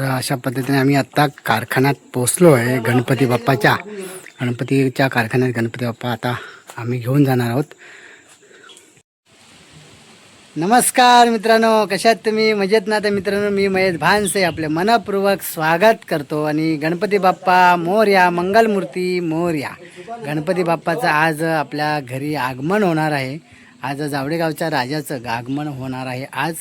तर अशा पद्धतीने आम्ही आत्ता कारखान्यात पोचलो आहे गणपती बाप्पाच्या. गणपतीच्या कारखान्यात गणपती बाप्पा आता आम्ही घेऊन जाणार आहोत. नमस्कार मित्रांनो कशात तुम्ही? मजेत ना? तर मित्रांनो मी महेश भानसे आपले मनपूर्वक स्वागत करतो. आणि गणपती बाप्पा मोर्या मंगलमूर्ती मोर्या. गणपती बाप्पाचं आज आपल्या घरी आगमन होणार आहे. आज जावडेगावच्या राजाचं आगमन होणार आहे आज.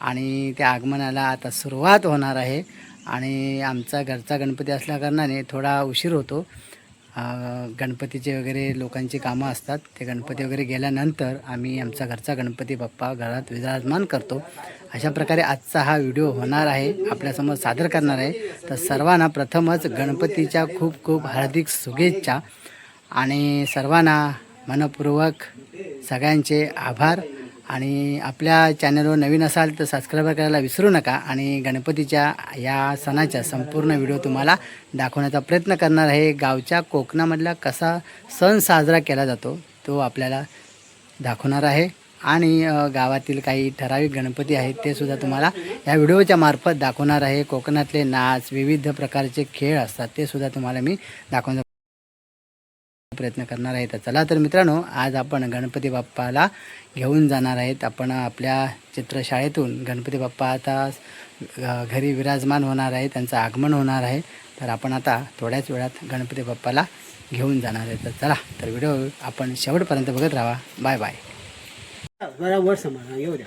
आणि त्या आगमनाला आता सुरुवात होणार आहे. आणि आमचा घरचा गणपती असल्याकारणाने थोडा उशीर होतो. गणपतीचे वगैरे लोकांची कामं असतात. ते गणपती वगैरे गेल्यानंतर आम्ही आमचा घरचा गणपती बाप्पा घरात विराजमान करतो. अशा प्रकारे आजचा हा व्हिडिओ होणार आहे. आपल्यासमोर सादर करणार आहे. तर सर्वांना प्रथमच गणपतीच्या खूप खूप हार्दिक शुभेच्छा. आणि सर्वांना मनपूर्वक सगळ्यांचे आभार. आणि आपल्या चॅनलवर नवीन असाल तर सबस्क्राईब करायला विसरू नका आणि गणपतीच्या या सणाच्या संपूर्ण व्हिडिओ तुम्हाला दाखवण्याचा प्रयत्न करणार आहे. गावच्या कोकणामधला कसा सण साजरा केला जातो तो आपल्याला दाखवणार आहे. आणि गावातील काही ठराविक गणपती आहेत ते सुद्धा तुम्हाला या व्हिडिओच्या मार्फत दाखवणार आहे. कोकणातले नाच विविध प्रकारचे खेळ असतात ते सुद्धा तुम्हाला मी दाखवणार प्रयत्न करणार आहे तर चला तर मित्रांनो आज आपण गणपती बाप्पाला घेऊन जाणार आहेत. आपण आपल्या चित्रशाळेतून गणपती बाप्पा आता घरी विराजमान होणार आहे त्यांचं आगमन होणार आहे. तर आपण आता थोड्याच वेळात गणपती बाप्पाला घेऊन जाणार आहे. तर चला तर व्हिडिओ आपण शेवटपर्यंत बघत राहा. Bye bye. बरोबर समजा येऊ द्या.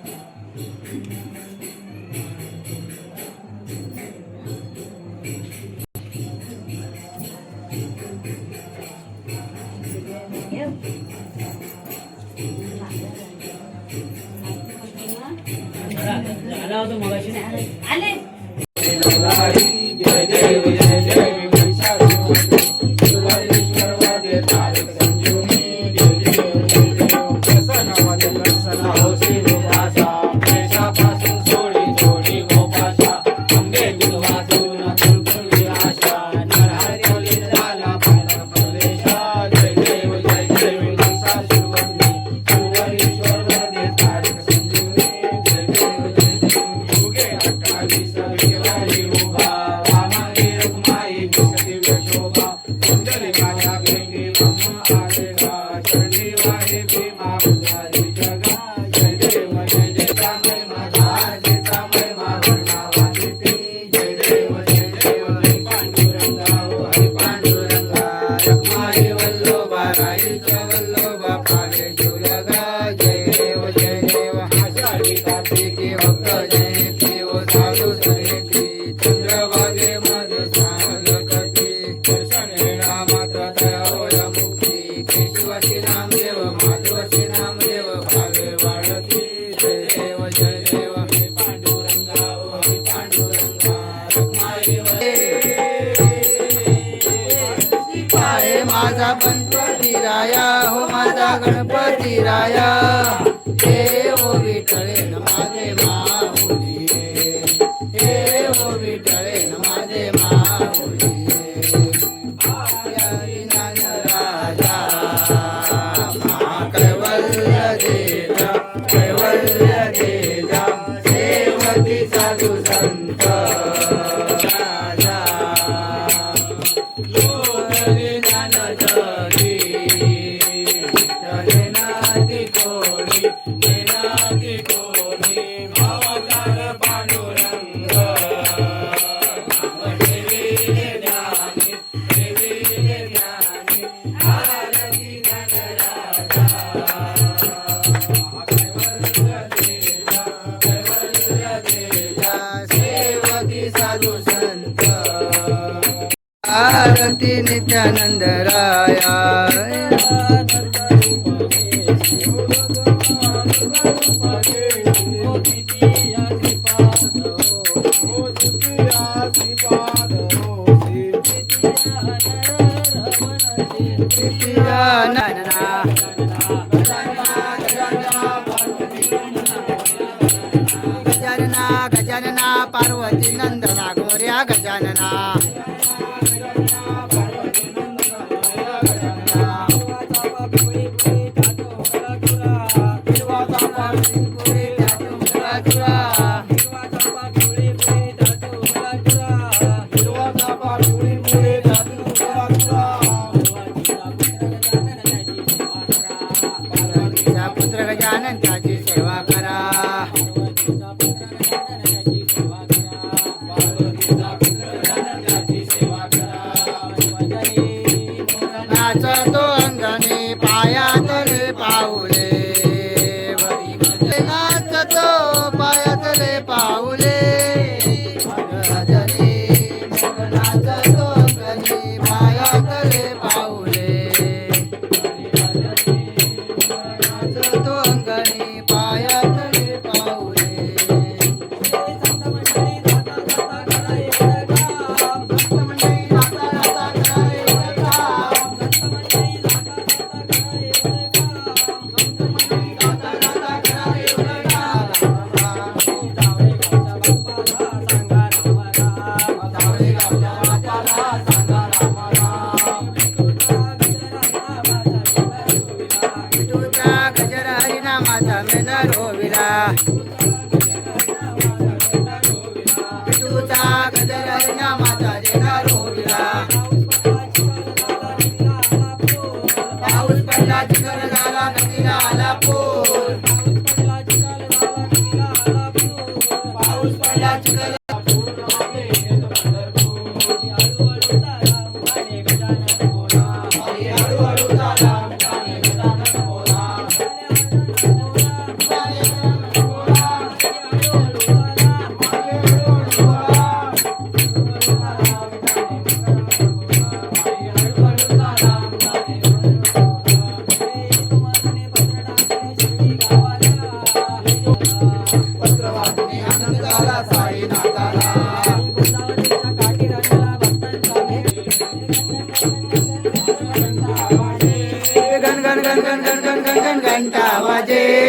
गणपती राया నిత్యానందరాయ గజన పార్వతి నంద Nyama. घन घन घंटा वाजे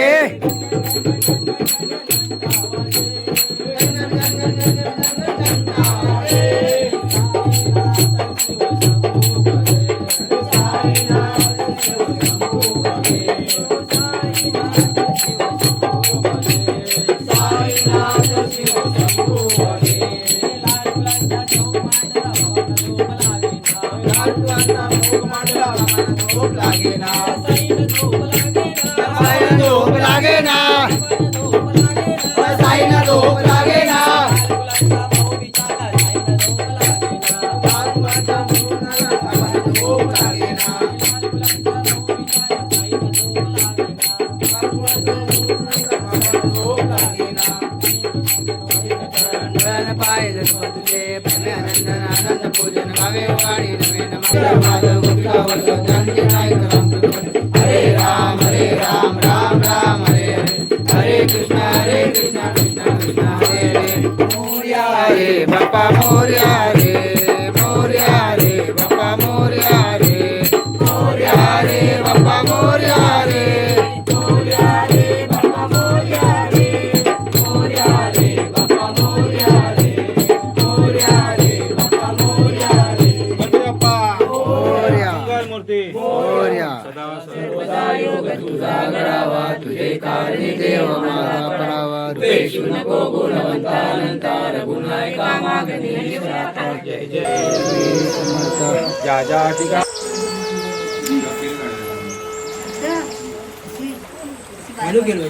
what, what, what. पेशु नको गुणवंता अनंता रघुनायका मागणी जय जय. ज्या ठिकाणी गेलो गेलो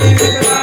Thank you.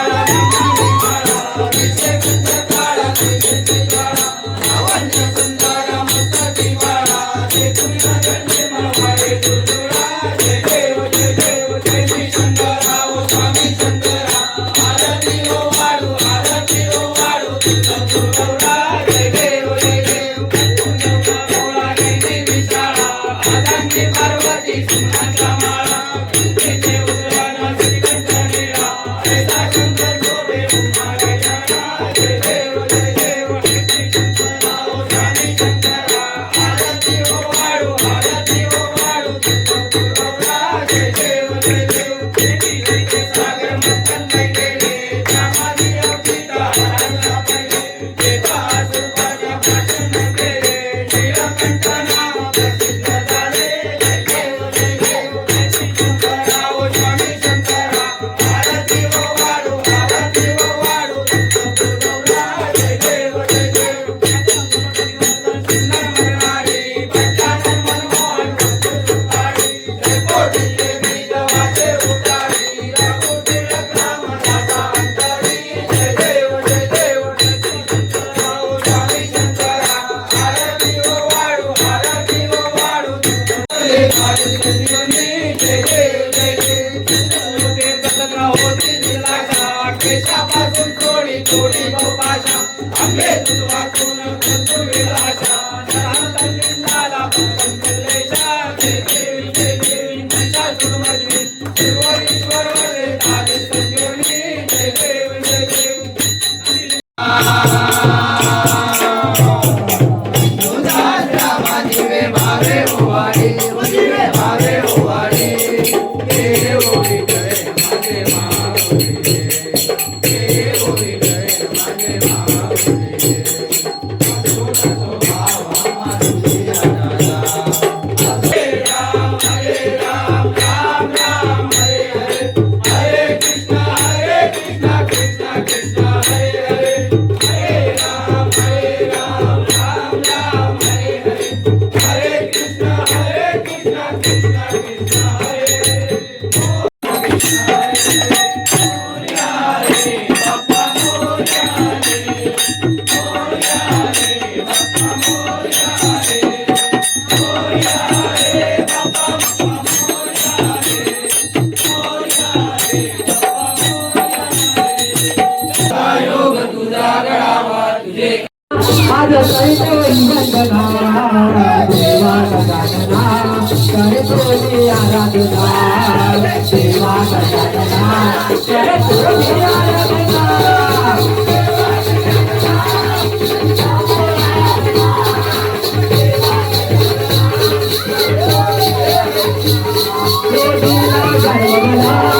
Wow.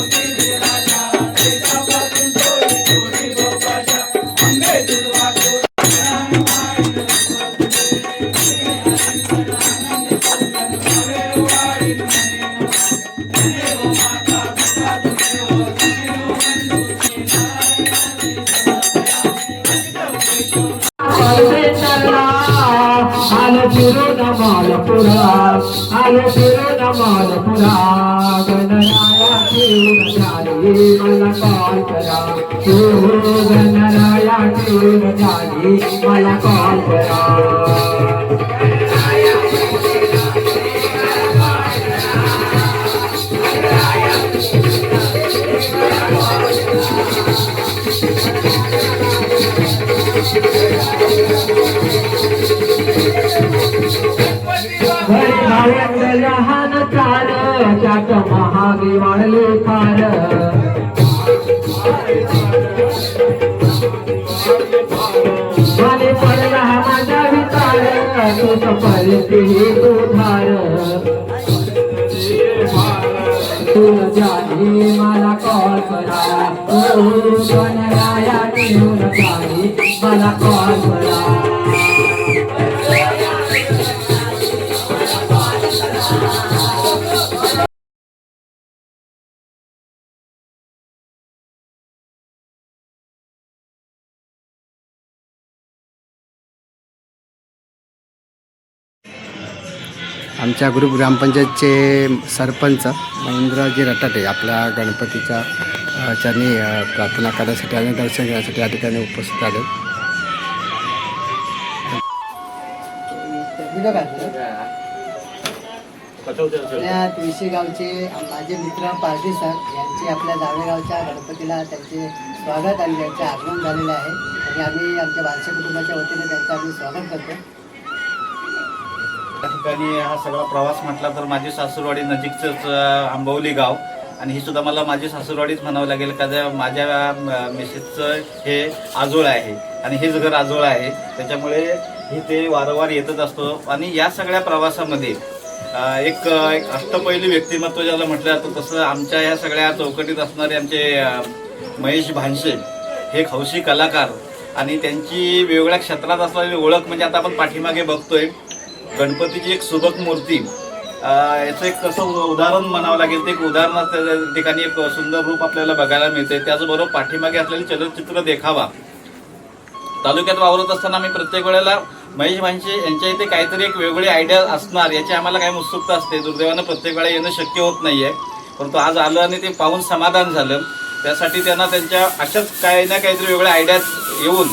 मोती विराज लहान चाल त्यात महागे वाढले फार माने पडला माझा विचार तो तू जाने मला कॉल करा ओ सोनगाया ठेवून काही मला कॉल करा आमच्या ग्रुप ग्रामपंचायतचे सरपंच महेंद्रजी रटाटे आपल्या गणपतीच्या चरणी प्रार्थना करण्यासाठी आणि दर्शन घेण्यासाठी या ठिकाणी उपस्थित आले. पुण्यात गावचे माझे मित्र पार्टी सर यांचे आपल्या जावेगावच्या गणपतीला त्यांचे स्वागत आणि त्यांचे आगमन झालेले आहे. आणि आम्ही आमच्या बालशे कुटुंबाच्या वतीने त्यांचं आम्ही स्वागत करतो. त्या ठिकाणी हा सगळा प्रवास म्हटला तर माझी सासूरवाडी नजीकचंच आंबवली गाव. आणि ही सुद्धा मला माझी सासूरवाडीच म्हणावं लागेल का ज्या माझ्या अ, मिसेसचं हे आजोळ आहे. आणि हेच घर आजोळ आहे. त्याच्यामुळे इथे वारंवार येतच असतो. आणि या सगळ्या प्रवासामध्ये एक एक अष्टपैली व्यक्तिमत्व ज्याला म्हटलं जातं तसं आमच्या ह्या सगळ्या चौकटीत असणारे आमचे महेश भानशे हे एक हौशी कलाकार. आणि त्यांची वेगवेगळ्या क्षेत्रात असलेली ओळख म्हणजे आता आपण पाठीमागे बघतोय गणपतीची एक सुबक मूर्ती. याचं एक कसं उदाहरण म्हणावं लागेल ते एक उदाहरण त्या ठिकाणी एक सुंदर रूप आपल्याला बघायला मिळते त्याचबरोबर पाठीमागे असलेले चलचित्र देखावा. तालुक्यात वावरत असताना आम्ही प्रत्येक वेळेला महेश भांशे यांच्या इथे काहीतरी एक वेगळी आयडिया असणार याची आम्हाला काही उत्सुकता असते. दुर्दैवानं प्रत्येक वेळा येणं शक्य होत नाही आहे परंतु आज आलं आणि ते पाहून समाधान झालं. त्यासाठी त्यांना त्यांच्या अशाच काही ना काहीतरी वेगळ्या आयडियाज येऊन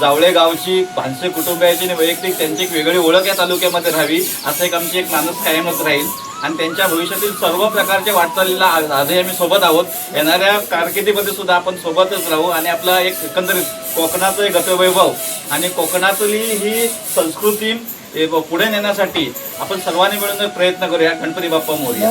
जावळे गावची भानसे कुटुंबियाची आणि वैयक्तिक त्यांची एक वेगळी ओळख या तालुक्यामध्ये राहावी असं एक आमची एक माणूस कायमच राहील. आणि त्यांच्या भविष्यातील सर्व प्रकारच्या वाटचालीला आजही आम्ही सोबत आहोत. येणाऱ्या कारकिर्दीमध्ये सुद्धा आपण सोबतच राहू आणि आपला एक एकंदरीत कोकणाचं एक गतवैभव आणि कोकणातली ही संस्कृती पुढे नेण्यासाठी आपण सर्वांनी मिळून प्रयत्न करूया. गणपती बाप्पा मोरया.